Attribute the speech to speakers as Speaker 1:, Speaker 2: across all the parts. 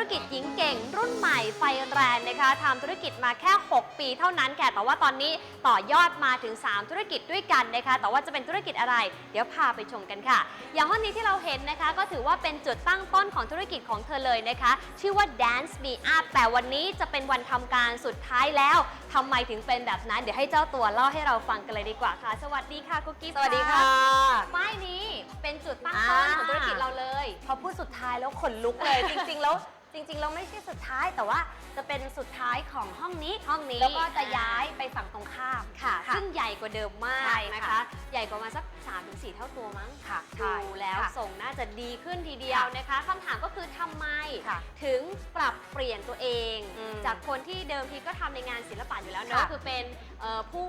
Speaker 1: ธุรกิจหญิงเก่ง รุ่นใหม่ไฟแรงนะคะทำธุรกิจมาแค่ 6 ปีเท่านั้นแค่แต่ว่าตอนนี้ต่อยอดมาถึง 3 ธุรกิจด้วยกันนะคะ แต่ว่าจะเป็นธุรกิจอะไร เดี๋ยวพาไปชมกันค่ะ อย่างห้องนี้ที่เราเห็นนะคะ ก็ถือว่าเป็นจุดตั้งต้นของธุรกิจของเธอเลยนะคะ ชื่อว่า Dance Me Up แต่วันนี้จะเป็นวันทำการสุดท้ายแล้วทำไมถึงเป็นแบบนั้น เดี๋ยวให้เจ้าตัวเล่าให้เราฟังกันเลยดีกว่าค่ะ สวัสดีค่ะกุ๊กกิ๊บ
Speaker 2: สวัสดีค่ะ
Speaker 1: ป้ายนี้เป็นจุดตั้งต้นของธุรกิจเราเลย
Speaker 2: พอพูดสุดท้ายแล้วขนลุกเลย จริง ๆ แล้วจ ริงๆ เราไม่ใช่สุดท้ายแต่ว่าจะเป็นสุดท้ายของห้องนี้
Speaker 1: ห้องนี้
Speaker 2: แล้วก็จะย้ายไปฝั่งตรงข้าม
Speaker 1: ค่ะซึ่งใหญ่กว่าเดิมมา
Speaker 2: ใช่
Speaker 1: ก
Speaker 2: ค่ะ
Speaker 1: นะคะ ใหญ่กว่ามาสัก3-4เท่าตัวมั้ง
Speaker 2: ค่ะใช่
Speaker 1: ดูแล้ว
Speaker 2: ค่ะ
Speaker 1: ส่งน่าจะดีขึ้นทีเดียว
Speaker 2: ค่ะ
Speaker 1: นะคะคำถามก็คือทำไม
Speaker 2: ค่ะ
Speaker 1: ถึงปรับเปลี่ยนตัวเอง
Speaker 2: อืม
Speaker 1: จากคนที่เดิมทีก็ทำในงานศิลปะอยู่แล้วเนอะ
Speaker 2: ค่ะ
Speaker 1: คือเป็นเอ่อผู้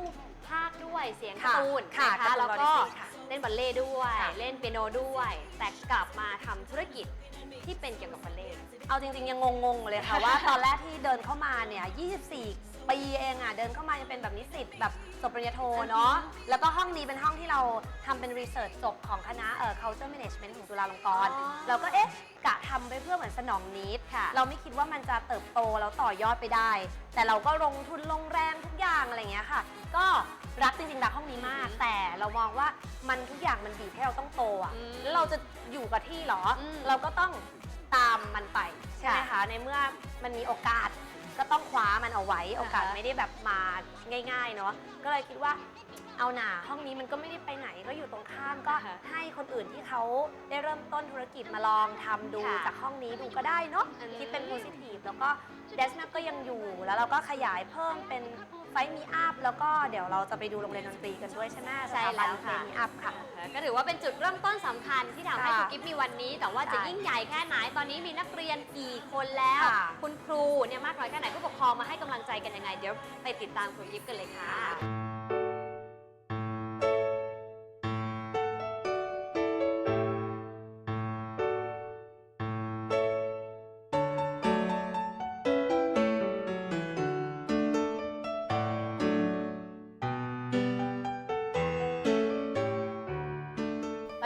Speaker 1: พากย์ด้วยเสียงการ์
Speaker 2: ค่ะ
Speaker 1: ตูน
Speaker 2: ค่ะ
Speaker 1: นะคะ
Speaker 2: การ์ตูน
Speaker 1: แล้วก็
Speaker 2: บอดี้ค่ะ
Speaker 1: เล่นบัลเล่ด้วย เล่นเปียโนด้วย แต่กลับมาทำธุรกิจที่เป็นเกี่ยวกับบัลเล่ต์
Speaker 2: เอาจริงๆ ยังงงๆเลยค่ะ ว่าตอนแรกที่เดินเข้ามาเนี่ย 24 ปีเองอะเดินเข้ามายังเป็นแบบนิสิตแบบจบปริญญาโทเนาะแล้วก็ห้องนี้เป็นห้องที่เราทำเป็นรีเสิร์ชจบของคณะเอ่อ culture management ของจุฬาลงกรณ์
Speaker 1: อ๋อ
Speaker 2: เราก็เอ๊ะกะทำไปเพื่อเหมือนสนองนิด
Speaker 1: ค่ะ
Speaker 2: เราไม่คิดว่ามันจะเติบโตแล้วต่อยอดไปได้ แต่เราก็ลงทุนลงแรงทุกอย่างอะไรอย่างเงี้ยค่ะ ก็รักจริงๆรักห้องนี้มาก แต่เรามองว่ามันทุกอย่างมันบีบให้เราต้องโตอะ
Speaker 1: อืม
Speaker 2: แล้วเราจะอยู่กับที่เหรออ
Speaker 1: ม
Speaker 2: เราก็ต้องตามมันไปใช่ไหม
Speaker 1: ค่ะ
Speaker 2: คะในเมื่อมันมีโอกาส ก็ต้องคว้ามันเอาไว้ โอกาส
Speaker 1: อ่าฮะ
Speaker 2: ไม่ได้แบบมาง่ายๆเนาะก็เลยคิดว่า เอาหนาห้องนี้มันก็ไม่ได้ไปไหนก็อยู่ตรงข้ามก็
Speaker 1: อ่าฮะ
Speaker 2: ให้คนอื่นที่เขาได้เริ่มต้นธุรกิจมาลองทำดู
Speaker 1: ค่ะ
Speaker 2: จากห้องนี้ดูก็ได้เนาะ
Speaker 1: อืม
Speaker 2: คิดเป็นโพซิทีฟแล้วก็เดส m มก็ยังอยู่แล้วเราก็ขยายเพิ่มเป็นไฟมีอัพแล้วก็เดี๋ยวเราจะไปดูโรงเรียนดนตรีกันด้วยใช่ไหม
Speaker 1: ใช่แล้ว
Speaker 2: ไฟ
Speaker 1: ค่ะ
Speaker 2: มีอัพค่ะ
Speaker 1: ก็ถือว่าเป็นจุดเริ่มต้นสำคัญที่ทำให้
Speaker 2: ค่ะ
Speaker 1: ครูกิฟมีวันนี้ แต่ว่าจะ
Speaker 2: ใช่
Speaker 1: ยิ่งใหญ่แค่ไหนตอนนี้มีนักเรียนกี่คนแล้ว
Speaker 2: ค่ะ
Speaker 1: คุณครูเนี่ยมากน้อยแค่ไหนผู้ปกครองมาให้กำลังใจกันยังไง เดี๋ยวไปติดตามครูกิฟกันเลยค่ะ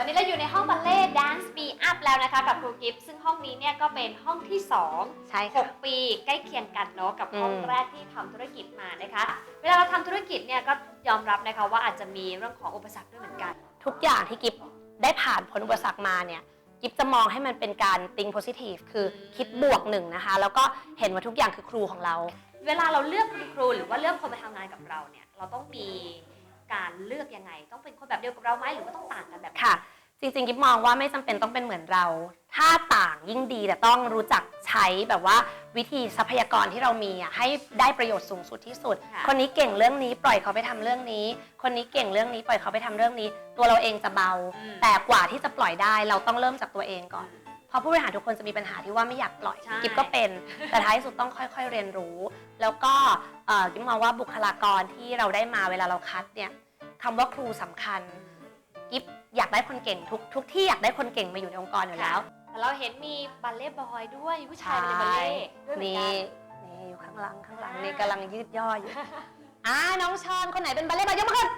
Speaker 1: อนนี้เราอยู่ในห้องบัลเล่ Dance Me Up แล้วนะคะกับครูกิฟซึ่งห้องนี้เนี่ยก็เป็นห้องที่2
Speaker 2: ใช่ค่ะ
Speaker 1: 6ปีใกล้เคียงกันเนาะกับห้อง
Speaker 2: อืม
Speaker 1: แรกที่ทำธุรกิจมานะคะ เวลาเราทำธุรกิจเนี่ยก็ยอมรับนะคะว่าอาจจะมีเรื่องของอุปสรรคด้วยเหมือนกัน
Speaker 2: ทุกอย่างที่กิฟได้ผ่านพ้นอุปสรรคมาเนี่ยกิฟจะมองให้มันเป็นการ think positive คืออ
Speaker 1: ม
Speaker 2: คิดบวกหนึ่งนะคะ แล้วก็เห็นว่าทุกอย่างคือครูของเรา
Speaker 1: เวลาเราเลือกคุณครู หรือว่าเลือกคนมาทำงานกับเราเนี่ยเราต้องมีการเลือกยังไง ต้องเป็นคนแบบเดียวกับเราไหมหรือว่าต้องต่างกันแบบไหน
Speaker 2: ค่ะ จริงๆ กิฟมองว่าไม่จำเป็นต้องเป็นเหมือนเรา ถ้าต่างยิ่งดีแต่ต้องรู้จักใช้แบบว่าวิธีทรัพยากรที่เรามีอะให้ได้ประโยชน์สูงสุดที่สุด
Speaker 1: ค่ะ
Speaker 2: คนนี้เก่งเรื่องนี้ปล่อยเขาไปทำเรื่องนี้ คนนี้เก่งเรื่องนี้ปล่อยเขาไปทำเรื่องนี้ ตัวเราเองจะเบา
Speaker 1: อืม
Speaker 2: แต่กว่าที่จะปล่อยได้เราต้องเริ่มจากตัวเองก่อน เพราะผู้บริหารทุกคนจะมีปัญหาที่ว่าไม่อยากปล่อย
Speaker 1: ใช่
Speaker 2: กิฟก็เป็น แต่ท้ายสุดต้องค่อยๆเรียนรู้ แล้วก็เอ่อกิฟมองว่าบุคลากรที่เราได้มาเวลาเราคัดเนี่ยคำว่าครูสำคัญ กิฟ อยากได้คนเก่งทุกทุกที่อยากได้คนเก่งมาอยู่ในองค์กรอยู่แล้ว
Speaker 1: แต่เราเห็นมีบัลเล่บอยด้วยผู้ชายเป็นบัลเล่ด้วยเหมือน
Speaker 2: นี่
Speaker 1: กัน
Speaker 2: นี่อยู่ข้างหลังข้างหลัง
Speaker 1: อ่านี่
Speaker 2: นี่กำลังยืดย่ออยู่อ่าน้องชอนคนไหนเป็นบัลเล่ต์บอยยกมือขึ้น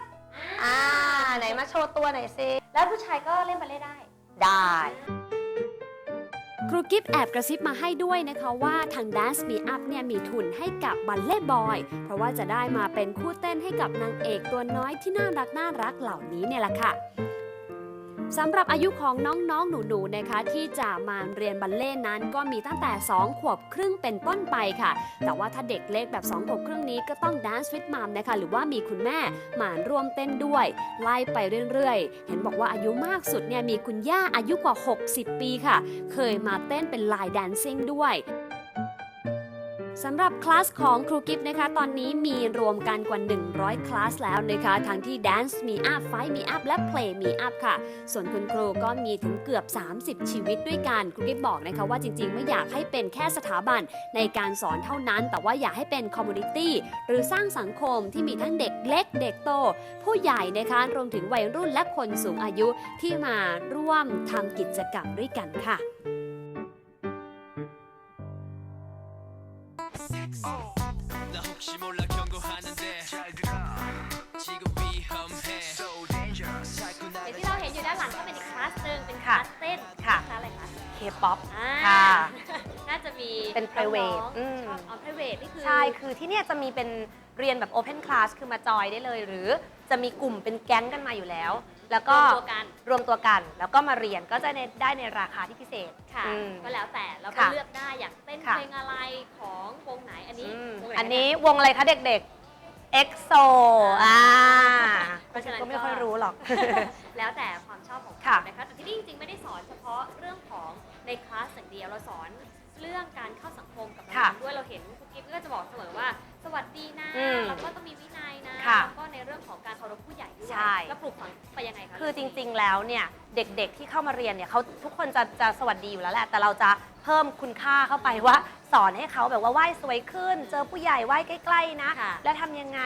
Speaker 2: อ่าไหนมาโชว์ตัวหน่อยสิ
Speaker 1: แล้วผู้ชายก็เล่นบัลเล่ได้
Speaker 2: ได้
Speaker 3: ครูกิฟแอบกระซิบมาให้ด้วยนะคะว่าทาง Dance Me Up เนี่ยมีทุนให้กับบัลเล่บอย เพราะว่าจะได้มาเป็นคู่เต้นให้กับนางเอกตัวน้อยที่น่ารักน่ารักเหล่านี้เนี่ยแหละค่ะ สำหรับอายุของน้องๆ หนูๆนะคะที่จะมาเรียนบัลเล่นั้นก็มีตั้งแต่ 2 ขวบครึ่งเป็นต้นไปค่ะ แต่ว่าถ้าเด็กเล็กแบบ 2 ขวบครึ่งนี้ก็ต้อง Dance with Mom นะคะหรือว่ามีคุณแม่มาร่วมเต้นด้วย ไล่ไปเรื่อยๆ เห็นบอกว่าอายุมากสุดเนี่ยมีคุณย่าอายุกว่า 60 ปีค่ะ เคยมาเต้นเป็นลายแดนซิ่งด้วย สำหรับคลาสของครูกิฟนะคะ ตอนนี้มีรวมกันกว่า 100 คลาสแล้วนะคะ ทั้งที่ Dance Me Up Fight Me Up และ Play Me Up ค่ะ ส่วนคุณครูก็มีถึงเกือบ 30 ชีวิตด้วยกัน ครูกิฟบอกนะคะว่าจริงๆ ไม่อยากให้เป็นแค่สถาบันในการสอนเท่านั้น แต่ว่าอยากให้เป็นคอมมูนิตี้หรือสร้างสังคมที่มีทั้งเด็กเล็ก เด็กโต ผู้ใหญ่นะคะรวมถึงวัยรุ่นและคนสูงอายุที่มาร่วมทำกิจกรรมด้วยกันค่ะ
Speaker 4: 나 혹시 몰라 경고하는데 잘 들어 지금 위험해 So dangerous 자꾸
Speaker 1: เดี๋ยว
Speaker 4: 나를
Speaker 1: ที่เราเห็นอยู่ด้านหลังก็เป็นอีกคลาสหนึ่งเป็นค
Speaker 2: ค่ะ
Speaker 1: ลาสเต้น
Speaker 2: ค่ะ
Speaker 1: คลาสอะไรคะ
Speaker 2: เค K-POP
Speaker 1: อ่า
Speaker 2: ค่ะ
Speaker 1: น่าจะมี
Speaker 2: เป็น private
Speaker 1: น้องๆ
Speaker 2: อืม
Speaker 1: ชอบอ๋อ private นี่คือ
Speaker 2: ใช่ คือที่เนี่ยจะมีเป็นเรียนแบบ Open Class คือมาจอยได้เลย หรือจะมีกลุ่มเป็นแก๊งกันมาอยู่แล้ว แล้วก็
Speaker 1: รวมตัวกัน
Speaker 2: รวมตัวกัน แล้วก็มาเรียนก็จะในได้ในราคาที่พิเศษ
Speaker 1: ค่ะ
Speaker 2: อืม
Speaker 1: ก็แล้วแต่เราก็
Speaker 2: ค่ะ
Speaker 1: เลือกได้อยากเต้น
Speaker 2: ค่ะ
Speaker 1: เพลงอะไรของวงไหนอันนี้
Speaker 2: อืม
Speaker 1: วงไห
Speaker 2: อันนี้วงอะไรคะเด็กๆ EXO อ่า
Speaker 1: เพราะฉะนั้น
Speaker 2: ก็ไม่ค่อยรู้หรอก
Speaker 1: แล้วแต่ความชอบของ
Speaker 2: ค่ะ
Speaker 1: เรานะคะแต่ที่นี่จริงๆไม่ได้สอนเฉพาะเรื่องของในคลาสอย่างเดียวเราสอนเรื่องการเข้าสังคมกับน้
Speaker 2: ค่ะ
Speaker 1: องๆด้วยเราเห็นคุณกิฟก็จะบอกเสมอว่า สวัสดีนะ
Speaker 2: อืม
Speaker 1: แล้วก็ต้องมีวินัยนะ
Speaker 2: ค่ะ
Speaker 1: แล้วก็ในเรื่องของการเคารพผู้ใหญ่ด้วย
Speaker 2: ใช่
Speaker 1: แล้วปลูกฝังไปยังไงคะ
Speaker 2: คือจริงๆ แล้วเนี่ยเด็กๆ ที่เข้ามาเรียนเนี่ยเขาทุกคนจะจะสวัสดีอยู่แล้วแหละ แต่เราจะเพิ่มคุณค่าเข้าไปว่า สอนให้เขาแบบว่าไหว้สวยขึ้น เจอผู้ใหญ่ไหว้ใกล้ๆนะ
Speaker 1: ค่ะ
Speaker 2: แล้วทำยังไง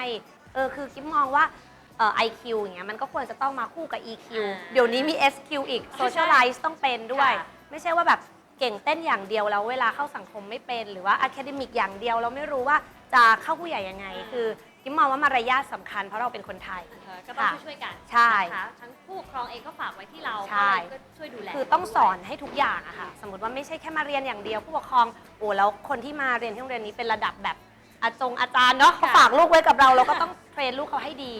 Speaker 2: เออคือกิ๊มมองว่าเอ่อ IQ อย่างเงี้ยมันก็ควรจะต้องมาคู่กับ EQ
Speaker 1: อ่า
Speaker 2: เดี๋ยวนี้มี SQ อีก Socialize ต้องเป็นด้วย
Speaker 1: ค่ะ
Speaker 2: ไม่ใช่ว่าแบบ เก่งเต้นอย่างเดียวแล้วเวลาเข้าสังคมไม่เป็น หรือว่า Academic อย่างเดียวเราไม่รู้ว่าจะเข้าผู้ใหญ่ยังไง คือกิ๊มมองว่ามารยาทสำคัญเพราะเราเป็นคนไทย
Speaker 1: เออก็ต้อง
Speaker 2: ค่ะ
Speaker 1: ช่วยๆกัน
Speaker 2: ใช่
Speaker 1: นะคะทั้งผู้ปกครองเองก็ฝากไว้ที่เรา
Speaker 2: ใช่
Speaker 1: ก็ช่วยดูแล
Speaker 2: คือต้องสอนให้ทุกอย่างอะค่ะ สมมติว่าไม่ใช่แค่มาเรียนอย่างเดียวผู้ปกครอง โอ้แล้วคนที่มาเรียนที่โรงเรียนนี้เป็นระดับแบบอาจงอาจารย์เนาะเขาฝากลูกไว้กับเราเราก็ต้องเทรนลูกเขาให้ดี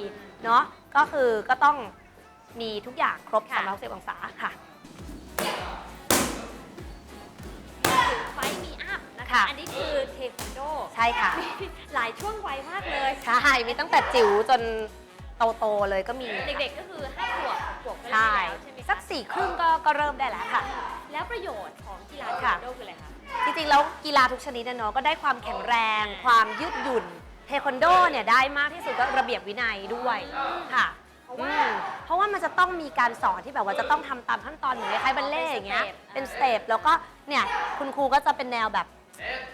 Speaker 2: เนาะ ก็คือก็ต้องมีทุกอย่างครบ
Speaker 1: ค่ะ
Speaker 2: 360องศาค่ะ
Speaker 1: คะ
Speaker 2: ค่ะ
Speaker 1: อันนี้คือเทควันโด
Speaker 2: ใช่ค่ะ
Speaker 1: หลายช่วงวัยมากเลย
Speaker 2: ใช่ มีตั้งแต่จิ๋วจนโตๆเลยก็มี
Speaker 1: เด็กๆก็คือห้าขวบหกขวบก็เล่น
Speaker 2: ใช่
Speaker 1: ได้แล้วใช่ไหม
Speaker 2: สัก
Speaker 1: คะ
Speaker 2: สี่ครึ่งก็ก็เริ่มได้แล้วค่ะ
Speaker 1: แล้วประโยชน์ของกีฬาเทค
Speaker 2: ค่ะ
Speaker 1: วันโดคืออะไรคะ
Speaker 2: จริงๆ แล้วกีฬาทุกชนิดนะเนาะก็ได้ความแข็งแรง ความยืดหยุ่น เทควันโดเนี่ยได้มากที่สุดก็ระเบียบวินัยด้วยค่ะ
Speaker 1: เพราะว่า
Speaker 2: อืมเพราะว่ามันจะต้องมีการสอนที่แบบว่าจะต้องทำตามขั้นตอนเหมือนคล้ายๆบัลเล่ต์อย่างเงี้ย
Speaker 1: เป็
Speaker 2: เป็น
Speaker 1: น
Speaker 2: ส
Speaker 1: ส
Speaker 2: เต็
Speaker 1: เต็
Speaker 2: ป
Speaker 1: ป
Speaker 2: แล้วก็เนี่ยคุณครูก็จะเป็นแนวแบบ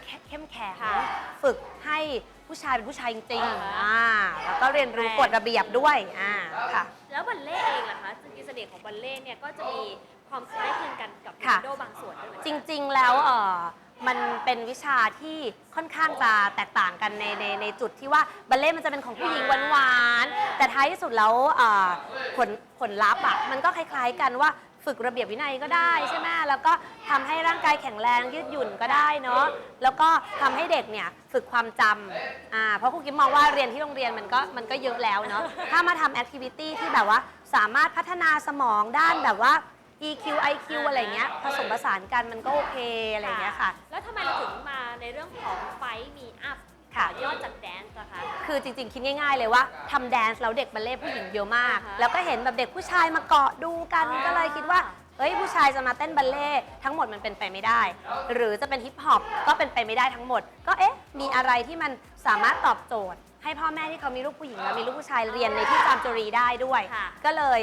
Speaker 2: เข้เข้มแข็ง
Speaker 1: ค่ะ
Speaker 2: ฝึกให้ผู้ชายเป็นผู้ชายจริงๆ
Speaker 1: อ่าฮะ
Speaker 2: อ่าแล้วก็เรียนรู้กฎระเบียบด้วยอ่าค่ะ
Speaker 1: แล้วบัลเล่ต์เองล่ะคะจริงๆเสน่ห์ของบัลเล่ต์เนี่ยก็จะมีความคล้ายคลึงกันกับเทค
Speaker 2: ค่ะ
Speaker 1: วันโดบางส่วนด้วยเหมือน
Speaker 2: จ
Speaker 1: กัน
Speaker 2: ริงๆ แล้วเออมันเป็นวิชาที่ค่อนข้างจะแตกต่างกันในในในจุดที่ว่าบัลเล่ต์มันจะเป็นของผู้หญิงหวานๆ แต่ท้ายที่สุดแล้วเอ่อผลผลลัพธ์อะมันก็คล้ายๆกันว่า ฝึกระเบียบวินัยก็ได้ใช่ไหมแล้วก็ทำให้ร่างกายแข็งแรงยืดหยุ่นก็ได้เนาะแล้วก็ทำให้เด็กเนี่ยฝึกความจำอ่าเพราะครูกิ๊มมองว่าเรียนที่โรงเรียนมันก็มันก็เยอะแล้วเนาะถ้ามาทำแอคทิวิตี้ที่แบบว่าสามารถพัฒนาสมองด้านแบบว่า EQ IQ อะไรเงี้ยผสมผสานกันมันก็โอเคอะไรเงี้ยค่ะ
Speaker 1: แล้วทำไมเราถึงมาในเรื่องของไฟมีอัพ
Speaker 2: ค่ะ
Speaker 1: ยอดจากแดนซ์นะคะ
Speaker 2: คือจริงๆ คิดง่าย ๆ เลยว่าทำแดนซ์แล้วเด็กบัลเล่ต์ผู้หญิงเยอะมาก
Speaker 1: อ่าฮะ
Speaker 2: แล้วก็เห็นแบบเด็กผู้ชายมาเกาะดูกัน
Speaker 1: อ่า
Speaker 2: ก็เลยคิดว่าเฮ้ยผู้ชายจะมาเต้นบัลเล่ต์ทั้งหมดมันเป็นไปไม่ได้ หรือจะเป็นฮิปฮอปก็เป็นไปไม่ได้ทั้งหมด ก็เอ๊ะ มีอะไรที่มันสามารถตอบโจทย์ ให้พ่อแม่ที่เขามีลูกผู้หญิงและมีลูกผู้ชายเรียนในที่จามจุรีได้ด้วย
Speaker 1: ค่ะ
Speaker 2: ก็เลย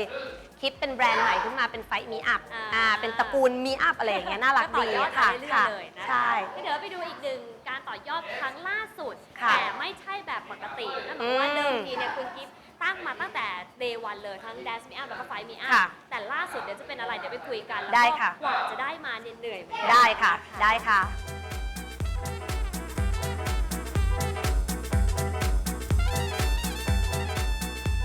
Speaker 2: คิดเป็นแบรนด์ใหม่ขึ้นมาเป็นไฟมีอัพ
Speaker 1: อ่า
Speaker 2: อ่าเป็นตระกูลมีอัพอะไรอย่างเงี้ยน่ารัก
Speaker 1: ต่อ
Speaker 2: ดี
Speaker 1: ยอด
Speaker 2: ค่ะ
Speaker 1: ไปเรื่อย
Speaker 2: ค่ะ
Speaker 1: ๆเลยนะคะ
Speaker 2: ใช่
Speaker 1: ก็เดี๋ยวไปดูอีกหนึ่งการต่ อยอดครั้งล่าสุด
Speaker 2: ค่ะ
Speaker 1: แต่ไม่ใช่แบบปกตินั่นหมายความว่า
Speaker 2: อืม
Speaker 1: เดิมทีเนี่ยคุณกิฟต์ตั้งมาตั้งแต่ day one เลยทั้ง dance me up แล้วก็ fight me up
Speaker 2: ค่ะ
Speaker 1: แต่ล่าสุดเดี๋ยวจะเป็นอะไรเดี๋ยวไปคุยกันแล้ว
Speaker 2: ได้
Speaker 1: ก็
Speaker 2: ค่ะ
Speaker 1: กว่าจะได้มาเนี่ยเหนื่อยเหมือนกัน
Speaker 2: ได้ค่ะ ได้ค่ะ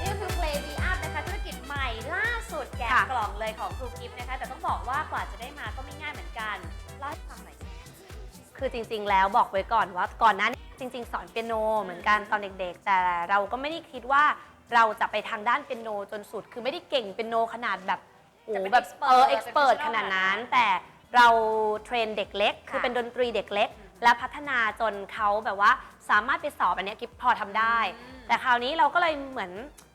Speaker 1: นี่ก็คือ play me up นะคะธุรกิจใหม่ล่าสุดแกะ
Speaker 2: ค่ะ
Speaker 1: กล่องเลยของครูกิฟต์นะคะ แต่ต้องบอกว่ากว่าจะได้มา
Speaker 2: คือจริงๆ แล้วบอกไว้ก่อนว่าก่อนหน้านี้จริง ๆ สอนเปียโนเหมือนกันตอนเด็กๆ แต่เราก็ไม่ได้คิดว่าเราจะไปทางด้านเปียโนจนสุด คือไม่ได้เก่งเปียโนขนาดแบบโอ้
Speaker 1: จะเป็น
Speaker 2: แบบ
Speaker 1: expert
Speaker 2: เออ
Speaker 1: เป็น
Speaker 2: เอ็กซ์เพรส
Speaker 1: professional
Speaker 2: ขนาดนั้น แต่เราเทรนเด็กเล็ก
Speaker 1: ค่ะ
Speaker 2: คือเป็นดนตรีเด็กเล็ก และพัฒนาจนเขาแบบว่าสามารถไปสอบอันเนี้ยกิฟพอทำได้
Speaker 1: อืม
Speaker 2: แต่คราวนี้เราก็เลยเหมือน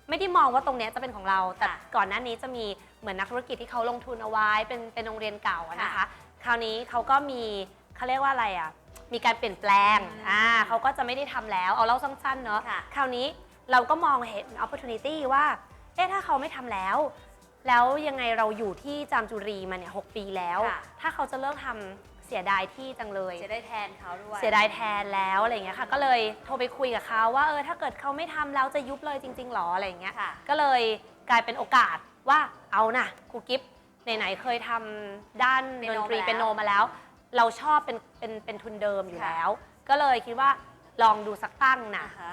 Speaker 2: ไม่ได้มองว่าตรงเนี้ยจะเป็นของเรา แต่
Speaker 1: ค่ะ
Speaker 2: ก่อนหน้านี้จะมีเหมือนนักธุรกิจที่เขาลงทุนเอาไว้เป็นเป็นโรงเรียนเก่าอะนะคะ
Speaker 1: ค่ะ
Speaker 2: คราวนี้เขาก็มี เขาเรียกว่าอะไรอะ มีการเปลี่ยนแปลง
Speaker 1: อืม
Speaker 2: อ่าเขาก็จะไม่ได้ทำแล้ว เอาเล่าสั้นๆ เนาะ
Speaker 1: ค่ะ
Speaker 2: คราวนี้เราก็มองเห็น opportunity ว่า เอ๊ะ ถ้าเขาไม่ทำแล้ว แล้วยังไงเราอยู่ที่จามจุรีมาเนี่ยหกปีแล้ว
Speaker 1: ค่ะ
Speaker 2: ถ้าเขาจะเลิกทำเสียดายที่จังเลย
Speaker 1: จะได้แทนเขาด้วย
Speaker 2: เสียดายแทนแล้วอะไรอย่างเงี้ยค่ะ ก็เลยโทรไปคุยกับเขาว่าเออถ้าเกิดเขาไม่ทำแล้วจะยุบเลยจริงๆหรออะไรอย่างเงี้ย
Speaker 1: ค่ะ
Speaker 2: ก็เลยกลายเป็นโอกาสว่าเอานะครูกิฟไหนๆเคยทำด้าน
Speaker 1: เปี
Speaker 2: ด
Speaker 1: ยโน
Speaker 2: นตรี
Speaker 1: มาแล้ว
Speaker 2: เป็นโนมาแล้ว เราชอบเป็นเป็นเป็นทุนเดิมอยู่
Speaker 1: ค่ะ
Speaker 2: แล้ว ก็เลยคิดว่าลองดูสักตั้งนะ
Speaker 1: นะคะ